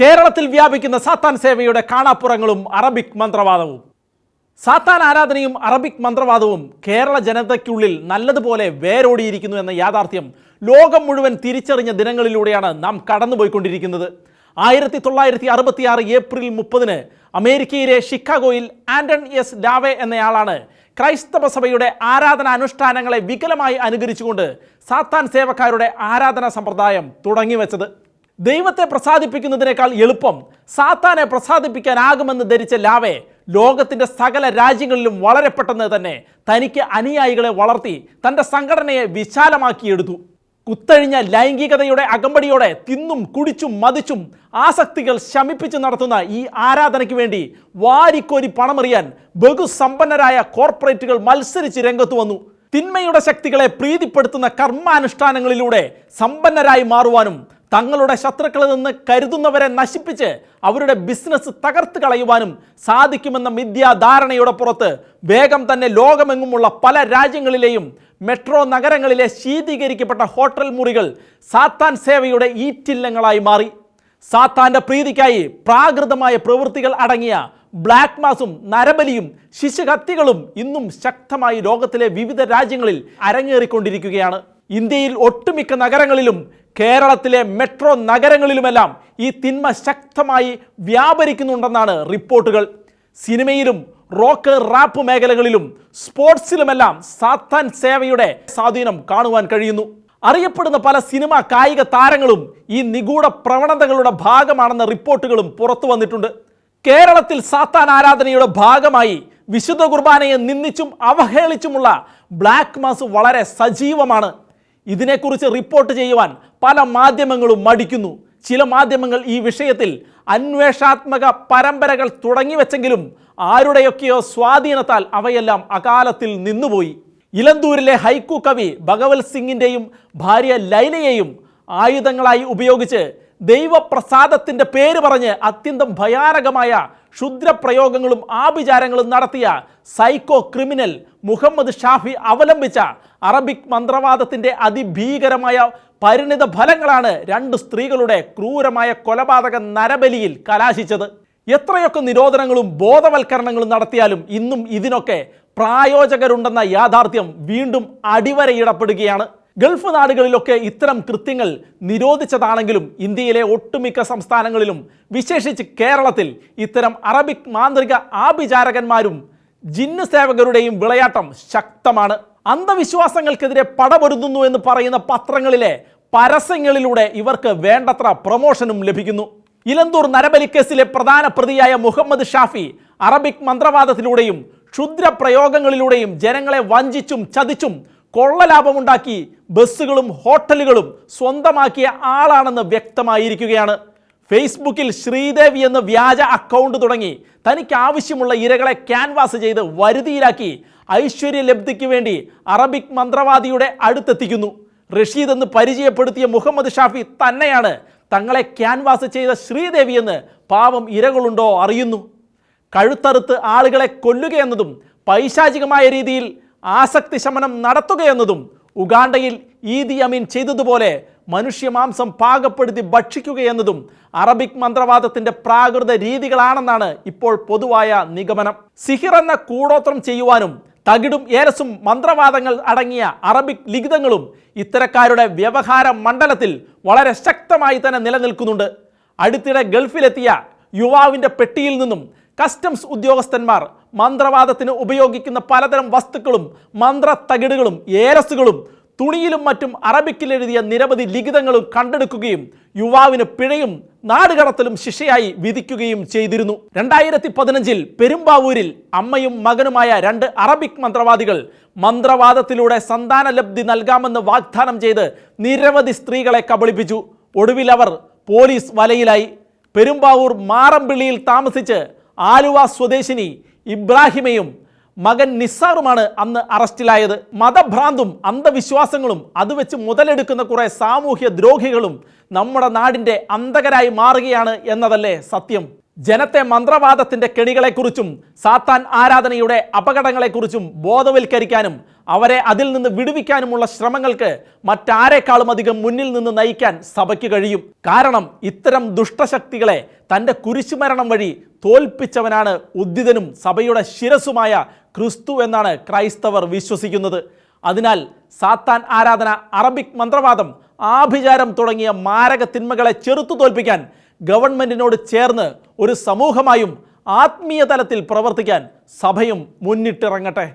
കേരളത്തിൽ വ്യാപിക്കുന്ന സാത്താൻ സേവയുടെ കാണാപ്പുറങ്ങളും അറബിക് മന്ത്രവാദവും. സാത്താൻ ആരാധനയും അറബിക് മന്ത്രവാദവും കേരള ജനതയ്ക്കുള്ളിൽ നല്ലതുപോലെ വേരോടിയിരിക്കുന്നു എന്ന യാഥാർത്ഥ്യം ലോകം മുഴുവൻ തിരിച്ചറിഞ്ഞ ദിനങ്ങളിലൂടെയാണ് നാം കടന്നുപോയിക്കൊണ്ടിരിക്കുന്നത്. ആയിരത്തി തൊള്ളായിരത്തി അറുപത്തിയാറ് ഏപ്രിൽ മുപ്പതിന് അമേരിക്കയിലെ ഷിക്കാഗോയിൽ ആന്റൺ എസ്. ഡാവെ എന്നയാളാണ് ക്രൈസ്തവ സഭയുടെ ആരാധന അനുഷ്ഠാനങ്ങളെ വികലമായി അനുകരിച്ചുകൊണ്ട് സാത്താൻ സേവക്കാരുടെ ആരാധനാ സമ്പ്രദായം തുടങ്ങിവെച്ചത്. ദൈവത്തെ പ്രസാദിപ്പിക്കുന്നതിനേക്കാൾ എളുപ്പം സാത്താനെ പ്രസാദിപ്പിക്കാനാകുമെന്ന് ധരിച്ച ലാവെ ലോകത്തിന്റെ സകല രാജ്യങ്ങളിലും വളരെ പെട്ടെന്ന് തന്നെ തനിക്ക് അനുയായികളെ വളർത്തി തന്റെ സംഘടനയെ വിശാലമാക്കിയെടുത്തു. കുത്തഴിഞ്ഞ ലൈംഗികതയുടെ അകമ്പടിയോടെ തിന്നും കുടിച്ചും മതിച്ചും ആസക്തികൾ ശമിപ്പിച്ച് നടത്തുന്ന ഈ ആരാധനയ്ക്ക് വേണ്ടി വാരിക്കോരി പണമെറിയാൻ ബഹുസമ്പന്നരായ കോർപ്പറേറ്റുകൾ മത്സരിച്ച് രംഗത്ത് വന്നു. തിന്മയുടെ ശക്തികളെ പ്രീതിപ്പെടുത്തുന്ന കർമാനുഷ്ഠാനങ്ങളിലൂടെ സമ്പന്നരായി മാറുവാനും തങ്ങളുടെ ശത്രുക്കളിൽ നിന്ന് കരുതുന്നവരെ നശിപ്പിച്ച് അവരുടെ ബിസിനസ് തകർത്ത് കളയുവാനും സാധിക്കുമെന്ന മിഥ്യാധാരണയുടെ പുറത്ത് വേഗം തന്നെ ലോകമെങ്ങുമുള്ള പല രാജ്യങ്ങളിലെയും മെട്രോ നഗരങ്ങളിലെ ശീതീകരിക്കപ്പെട്ട ഹോട്ടൽ മുറികൾ സാത്താൻ സേവയുടെ ഈറ്റില്ലങ്ങളായി മാറി. സാത്താന്റെ പ്രീതിക്കായി പ്രാകൃതമായ പ്രവൃത്തികൾ അടങ്ങിയ ബ്ലാക്ക് മാസും നരബലിയും ശിശുഹത്യകളും ഇന്നും ശക്തമായി ലോകത്തിലെ വിവിധ രാജ്യങ്ങളിൽ അരങ്ങേറിക്കൊണ്ടിരിക്കുകയാണ്. ഇന്ത്യയിൽ ഒട്ടുമിക്ക നഗരങ്ങളിലും കേരളത്തിലെ മെട്രോ നഗരങ്ങളിലുമെല്ലാം ഈ തിന്മ ശക്തമായി വ്യാപരിക്കുന്നുണ്ടെന്നാണ് റിപ്പോർട്ടുകൾ. സിനിമയിലും റോക്ക് റാപ്പ് മേഖലകളിലും സ്പോർട്സിലുമെല്ലാം സാത്താൻ സേവയുടെ സ്വാധീനം കാണുവാൻ കഴിയുന്നു. അറിയപ്പെടുന്ന പല സിനിമാ കായിക താരങ്ങളും ഈ നിഗൂഢ പ്രവണതകളുടെ ഭാഗമാണെന്ന റിപ്പോർട്ടുകളും പുറത്തു വന്നിട്ടുണ്ട്. കേരളത്തിൽ സാത്താൻ ആരാധനയുടെ ഭാഗമായി വിശുദ്ധ കുർബാനയെ നിന്ദിച്ചും അവഹേളിച്ചുമുള്ള ബ്ലാക്ക് മാസ് വളരെ സജീവമാണ്. ഇതിനെക്കുറിച്ച് റിപ്പോർട്ട് ചെയ്യുവാൻ പല മാധ്യമങ്ങളും മടിക്കുന്നു. ചില മാധ്യമങ്ങൾ ഈ വിഷയത്തിൽ അന്വേഷണാത്മക പരമ്പരകൾ തുടങ്ങിവെച്ചെങ്കിലും ആരുടെയൊക്കെയോ സ്വാധീനത്താൽ അവയെല്ലാം അകാലത്തിൽ നിന്നുപോയി. ഇലന്തൂരിലെ ഹൈക്കു കവി ഭഗവത് സിംഗിന്റെയും ഭാര്യ ലൈലയെയും ആയുധങ്ങളായി ഉപയോഗിച്ച് ദൈവപ്രസാദത്തിന്റെ പേര് പറഞ്ഞ് അത്യന്തം ഭയാനകമായ ക്ഷുദ്രപ്രയോഗങ്ങളും ആഭിചാരങ്ങളും നടത്തിയ സൈക്കോ ക്രിമിനൽ മുഹമ്മദ് ഷാഫി അവലംബിച്ച അറബിക് മന്ത്രവാദത്തിന്റെ അതിഭീകരമായ പരിണിത ഫലങ്ങളാണ് രണ്ട് സ്ത്രീകളുടെ ക്രൂരമായ കൊലപാതക നരബലിയിൽ കലാശിച്ചത്. എത്രയൊക്കെ നിരോധനങ്ങളും ബോധവൽക്കരണങ്ങളും നടത്തിയാലും ഇന്നും ഇതിനൊക്കെ പ്രായോജകരുണ്ടെന്ന യാഥാർത്ഥ്യം വീണ്ടും അടിവരയിടപ്പെടുകയാണ്. ഗൾഫ് നാടുകളിലൊക്കെ ഇത്തരം കൃത്യങ്ങൾ നിരോധിച്ചതാണെങ്കിലും ഇന്ത്യയിലെ ഒട്ടുമിക്ക സംസ്ഥാനങ്ങളിലും വിശേഷിച്ച് കേരളത്തിൽ ഇത്തരം അറബിക് മാന്ത്രിക ആഭിചാരകന്മാരും ജിന്ന് സേവകരുടെയും വിളയാട്ടം ശക്തമാണ്. അന്ധവിശ്വാസങ്ങൾക്കെതിരെ പടപൊരുതുന്നു എന്ന് പറയുന്ന പത്രങ്ങളിലെ പരസ്യങ്ങളിലൂടെ ഇവർക്ക് വേണ്ടത്ര പ്രൊമോഷനും ലഭിക്കുന്നു. ഇലന്തൂർ നരബലിക്കേസിലെ പ്രധാന പ്രതിയായ മുഹമ്മദ് ഷാഫി അറബിക് മന്ത്രവാദത്തിലൂടെയും ക്ഷുദ്ര പ്രയോഗങ്ങളിലൂടെയും ജനങ്ങളെ വഞ്ചിച്ചും ചതിച്ചും കൊള്ളലാഭമുണ്ടാക്കി ബസ്സുകളും ഹോട്ടലുകളും സ്വന്തമാക്കിയ ആളാണെന്ന് വ്യക്തമായിരിക്കുകയാണ്. ഫേസ്ബുക്കിൽ ശ്രീദേവി എന്ന വ്യാജ അക്കൗണ്ട് തുടങ്ങി തനിക്ക് ആവശ്യമുള്ള ഇരകളെ ക്യാൻവാസ് ചെയ്ത് വരുതിയിലാക്കി ഐശ്വര്യ ലബ്ധിക്ക് വേണ്ടി അറബിക് മന്ത്രവാദിയുടെ അടുത്തെത്തിക്കുന്നു. റഷീദ് എന്ന് പരിചയപ്പെടുത്തിയ മുഹമ്മദ് ഷാഫി തന്നെയാണ് തങ്ങളെ ക്യാൻവാസ് ചെയ്ത ശ്രീദേവി എന്ന് പാവം ഇരകളുണ്ടോ അറിയുന്നു. കഴുത്തറുത്ത് ആളുകളെ കൊല്ലുകയെന്നതും പൈശാചികമായ രീതിയിൽ ആസക്തി ശമനം നടത്തുകയെന്നതും ഉഗാണ്ടയിൽ ഈദി അമീൻ ചെയ്തതുപോലെ മനുഷ്യമാംസം പാകപ്പെടുത്തി ഭക്ഷിക്കുകയെന്നതും അറബിക് മന്ത്രവാദത്തിന്റെ പ്രാകൃത രീതികളാണെന്നാണ് ഇപ്പോൾ പൊതുവായ നിഗമനം. സിഹിർ എന്ന കൂടോത്രം ചെയ്യുവാനും തകിടും ഏരസും മന്ത്രവാദങ്ങൾ അടങ്ങിയ അറബിക് ലിഖിതങ്ങളും ഇത്തരക്കാരുടെ വ്യവഹാര മണ്ഡലത്തിൽ വളരെ ശക്തമായി തന്നെ നിലനിൽക്കുന്നുണ്ട്. അടുത്തിടെ ഗൾഫിലെത്തിയ യുവാവിന്റെ പെട്ടിയിൽ നിന്നും കസ്റ്റംസ് ഉദ്യോഗസ്ഥന്മാർ മന്ത്രവാദത്തിന് ഉപയോഗിക്കുന്ന പലതരം വസ്തുക്കളും മന്ത്ര തകിടുകളും ഏരസുകളും തുണിയിലും മറ്റും അറബിക്കിൽ എഴുതിയ നിരവധി ലിഖിതങ്ങളും കണ്ടെടുക്കുകയും യുവാവിന് പിഴയും നാടുകടത്തലും ശിക്ഷയായി വിധിക്കുകയും ചെയ്തിരുന്നു. രണ്ടായിരത്തി പതിനഞ്ചിൽ പെരുമ്പാവൂരിൽ അമ്മയും മകനുമായ രണ്ട് അറബിക് മന്ത്രവാദികൾ മന്ത്രവാദത്തിലൂടെ സന്താന ലബ്ധി നൽകാമെന്ന് വാഗ്ദാനം ചെയ്ത് നിരവധി സ്ത്രീകളെ കബളിപ്പിച്ചു. ഒടുവിൽ അവർ പോലീസ് വലയിലായി. പെരുമ്പാവൂർ മാറമ്പിള്ളിയിൽ താമസിച്ച് ആലുവ സ്വദേശിനി ഇബ്രാഹിമയും മകൻ നിസ്സാറുമാണ് അന്ന് അറസ്റ്റിലായത്. മതഭ്രാന്തും അന്ധവിശ്വാസങ്ങളും അത് വെച്ച് മുതലെടുക്കുന്ന കുറേ സാമൂഹ്യ ദ്രോഹികളും നമ്മുടെ നാടിന്റെ അന്ധകരായി മാറുകയാണ് എന്നതല്ലേ സത്യം? ജനത്തെ മന്ത്രവാദത്തിന്റെ കെണികളെക്കുറിച്ചും സാത്താൻ ആരാധനയുടെ അപകടങ്ങളെക്കുറിച്ചും ബോധവൽക്കരിക്കാനും അവരെ അതിൽ നിന്ന് വിടുവിക്കാനുമുള്ള ശ്രമങ്ങൾക്ക് മറ്റാരെക്കാളും അധികം മുന്നിൽ നിന്ന് നയിക്കാൻ സഭയ്ക്ക് കഴിയും. കാരണം ഇത്തരം ദുഷ്ടശക്തികളെ തന്റെ കുരിശുമരണം വഴി തോൽപ്പിച്ചവനാണ് ഉദ്ധിതനും സഭയുടെ ശിരസുമായ ക്രിസ്തു എന്നാണ് ക്രൈസ്തവർ വിശ്വസിക്കുന്നത്. അതിനാൽ സാത്താൻ ആരാധന അറബിക് മന്ത്രവാദം ആഭിചാരം തുടങ്ങിയ മാരക തിന്മകളെ ചെറുത്തു തോൽപ്പിക്കാൻ ഗവൺമെന്റിനോട് ചേർന്ന് ഒരു സമൂഹമായും ആത്മീയ തലത്തിൽ പ്രവർത്തിക്കാൻ സഭയും മുന്നിട്ടിറങ്ങട്ടെ.